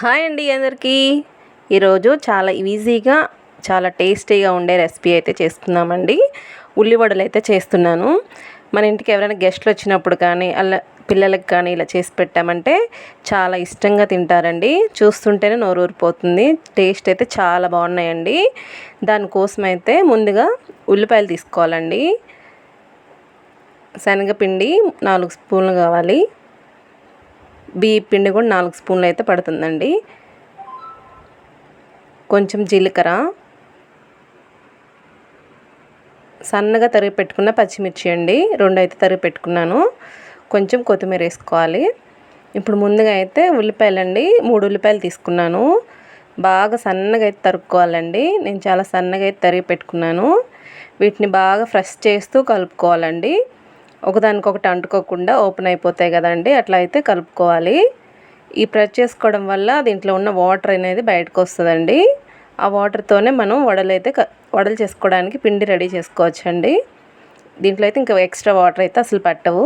Hi అండి అందరికీ. ఈరోజు చాలా ఈజీగా చాలా టేస్టీగా ఉండే రెసిపీ అయితే చేస్తున్నామండి. ఉల్లివడలు అయితే చేస్తున్నాను. మన ఇంటికి ఎవరైనా గెస్ట్లు వచ్చినప్పుడు కానీ అలా పిల్లలకి కానీ ఇలా చేసి పెట్టామంటే చాలా ఇష్టంగా తింటారండి. చూస్తుంటేనే నోరూరిపోతుంది. టేస్ట్ అయితే చాలా బాగున్నాయండి. దానికోసం అయితే ముందుగా ఉల్లిపాయలు తీసుకోవాలండి. శనగపిండి నాలుగు స్పూన్లు కావాలి. బియ్య పిండి కూడా నాలుగు స్పూన్లు అయితే పడుతుందండి. కొంచెం జీలకర్ర సన్నగా తరిగి పెట్టుకున్న పచ్చిమిర్చి అండి. రెండు అయితే తరిగి పెట్టుకున్నాను. కొంచెం కొత్తిమీర వేసుకోవాలి. ఇప్పుడు ముందుగా అయితే ఉల్లిపాయలండి మూడు ఉల్లిపాయలు తీసుకున్నాను. బాగా సన్నగా అయితే తరుక్కోవాలండి. నేను చాలా సన్నగా అయితే తరిగి పెట్టుకున్నాను. వీటిని బాగా ఫ్రెష్ చేస్తూ కలుపుకోవాలండి. ఒకదానికొకటి అంటుకోకుండా ఓపెన్ అయిపోతాయి కదండి అట్లా అయితే కలుపుకోవాలి. ఈ ప్రెస్ చేసుకోవడం వల్ల దీంట్లో ఉన్న వాటర్ అనేది బయటకు వస్తుందండి. ఆ వాటర్తోనే మనం వడలు అయితే వడలు చేసుకోవడానికి పిండి రెడీ చేసుకోవచ్చండి. దీంట్లో అయితే ఇంకా ఎక్స్ట్రా వాటర్ అయితే అసలు పట్టవు.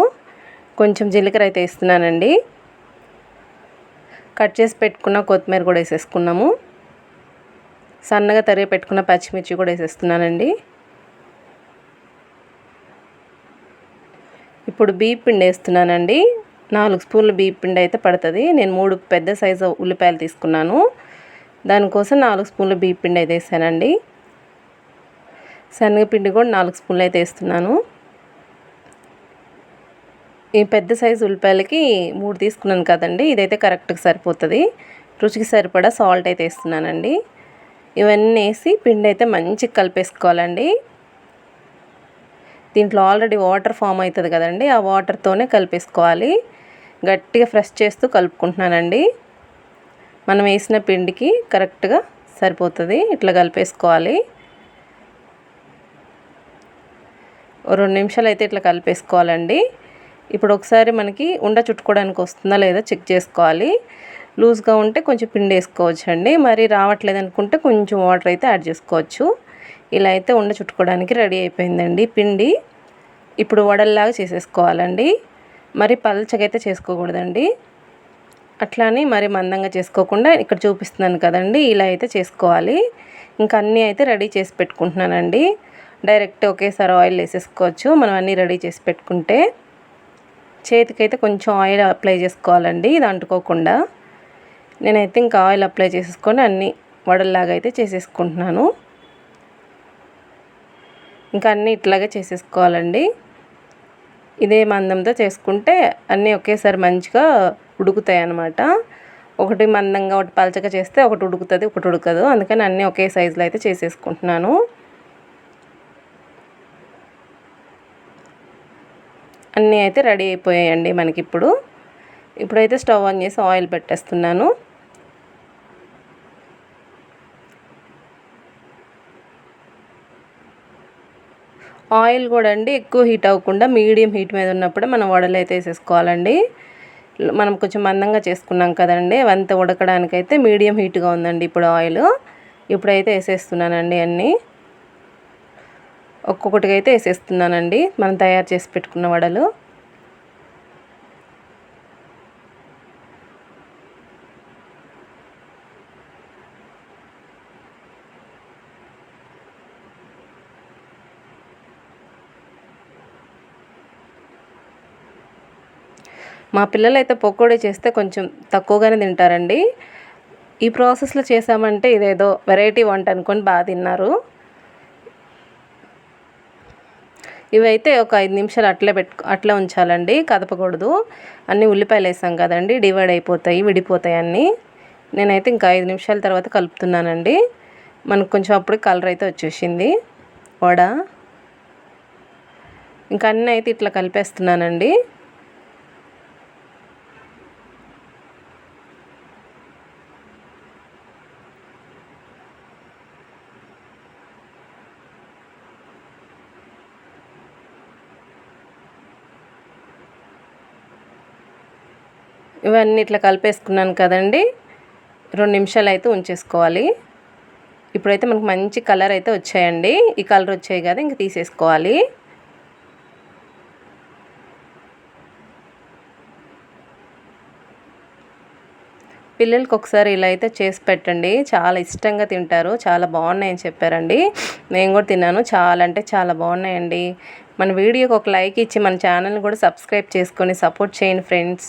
కొంచెం జీలకర్ర అయితే ఇస్తున్నానండి కట్ చేసి పెట్టుకున్న కొత్తిమీర కూడా వేసేసుకున్నాము. సన్నగా తరిగి పెట్టుకున్న పచ్చిమిర్చి కూడా వేసేస్తున్నానండి. ఇప్పుడు బీప్ పిండి వేస్తున్నానండి. నాలుగు స్పూన్లు బీప్ పిండి అయితే పడుతుంది. నేను మూడు పెద్ద సైజు ఉల్లిపాయలు తీసుకున్నాను. దానికోసం నాలుగు స్పూన్లు బీప్ పిండి అయితే వేసానండి. శనగపిండి కూడా నాలుగు స్పూన్లు అయితే వేస్తున్నాను. ఈ పెద్ద సైజు ఉల్లిపాయలకి మూడు తీసుకున్నాను కదండి. ఇదైతే కరెక్ట్గా సరిపోతుంది. రుచికి సరిపడా సాల్ట్ అయితే వేస్తున్నానండి. ఇవన్నీ వేసి పిండి అయితే మంచిగా కలిపేసుకోవాలండి. దీంట్లో ఆల్రెడీ వాటర్ ఫామ్ అవుతుంది కదండి ఆ వాటర్తోనే కలిపేసుకోవాలి. గట్టిగా ఫ్రెష్ చేస్తూ కలుపుకుంటున్నానండి. మనం వేసిన పిండికి కరెక్ట్గా సరిపోతుంది ఇట్లా కలిపేసుకోవాలి. రెండు నిమిషాలు అయితే ఇట్లా కలిపేసుకోవాలండి. ఇప్పుడు ఒకసారి మనకి ఉండ చుట్టుకోవడానికి వస్తుందా లేదా చెక్ చేసుకోవాలి. లూజ్గా ఉంటే కొంచెం పిండి వేసుకోవచ్చు అండి మరి రావట్లేదు అనుకుంటే కొంచెం వాటర్ అయితే యాడ్ చేసుకోవచ్చు. ఇలా అయితే ఉండ చుట్టుకోవడానికి రెడీ అయిపోయిందండి. పిండి ఇప్పుడు వడల్లాగా చేసేసుకోవాలండి. మరి పల్చగైతే చేసుకోకూడదండి. అట్లానే మరి మందంగా చేసుకోకుండా ఇక్కడ చూపిస్తున్నాను కదండి ఇలా అయితే చేసుకోవాలి. ఇంకా అన్నీ అయితే రెడీ చేసి పెట్టుకుంటున్నానండి. డైరెక్ట్ ఒకేసారి ఆయిల్ వేసేసుకోవచ్చు. మనం అన్నీ రెడీ చేసి పెట్టుకుంటే చేతికైతే కొంచెం ఆయిల్ అప్లై చేసుకోవాలండి ఇది అంటుకోకుండా. నేనైతే ఇంకా ఆయిల్ అప్లై చేసేసుకొని అన్నీ వడల్లాగా అయితే చేసేసుకుంటున్నాను. ఇంకా అన్నీ ఇట్లాగే చేసేసుకోవాలండి. ఇదే మందంతో చేసుకుంటే అన్నీ ఒకేసారి మంచిగా ఉడుకుతాయి అన్నమాట ఒకటి మందంగా ఒకటి పలచగా చేస్తే ఒకటి ఉడుకుతుంది ఒకటి ఉడకదు. అందుకని అన్నీ ఒకే సైజులో అయితే చేసేసుకుంటున్నాను. అన్నీ అయితే రెడీ అయిపోయాయండి మనకి ఇప్పుడు ఇప్పుడైతే స్టవ్ ఆన్ చేసి ఆయిల్ పెట్టేస్తున్నాను. ఆయిల్ కూడా అండి ఎక్కువ హీట్ అవ్వకుండా మీడియం హీట్ మీద ఉన్నప్పుడే మనం వడలు అయితే వేసేసుకోవాలండి. మనం కొంచెం మందంగా చేసుకున్నాం కదండి అవంతా ఉడకడానికైతే మీడియం హీట్గా ఉందండి ఇప్పుడు ఆయిల్. ఇప్పుడైతే వేసేస్తున్నానండి అన్నీ. ఒక్కొక్కటిగా అయితే వేసేస్తున్నానండి. మనం తయారు చేసి పెట్టుకున్న వడలు. మా పిల్లలు అయితే పకోడీ చేస్తే కొంచెం తక్కువగానే తింటారండి. ఈ ప్రాసెస్లో చేసామంటే ఇదేదో వెరైటీ వంట అనుకొని బాగా తిన్నారు. ఇవైతే ఒక ఐదు నిమిషాలు అట్లే పెట్టు అట్లా ఉంచాలండి కదపకూడదు. అన్నీ ఉల్లిపాయలు వేసాం కదండి డివైడ్ అయిపోతాయి విడిపోతాయి అన్నీ. నేనైతే ఇంకా ఐదు నిమిషాల తర్వాత కలుపుతున్నానండి. మనకు కొంచెం అప్పుడు కలర్ అయితే వచ్చేసింది. వడ. ఇంకా అన్నీ అయితే ఇట్లా కలిపేస్తున్నానండి. ఇవన్నీ ఇట్లా కలిపేసుకున్నాను కదండి. రెండు నిమిషాలు అయితే ఉంచేసుకోవాలి. ఇప్పుడైతే మనకు మంచి కలర్ అయితే వచ్చాయండి. ఈ కలర్ వచ్చాయి కదా ఇంక తీసేసుకోవాలి. పిల్లలకి ఒకసారి ఇలా అయితే చేసి పెట్టండి. చాలా ఇష్టంగా తింటారు. చాలా బాగున్నాయని చెప్పారండి. నేను కూడా తిన్నాను. చాలా అంటే చాలా బాగున్నాయండి. మన వీడియోకి ఒక లైక్ ఇచ్చి మన ఛానల్ని కూడా సబ్స్క్రైబ్ చేసుకొని సపోర్ట్ చేయండి friends.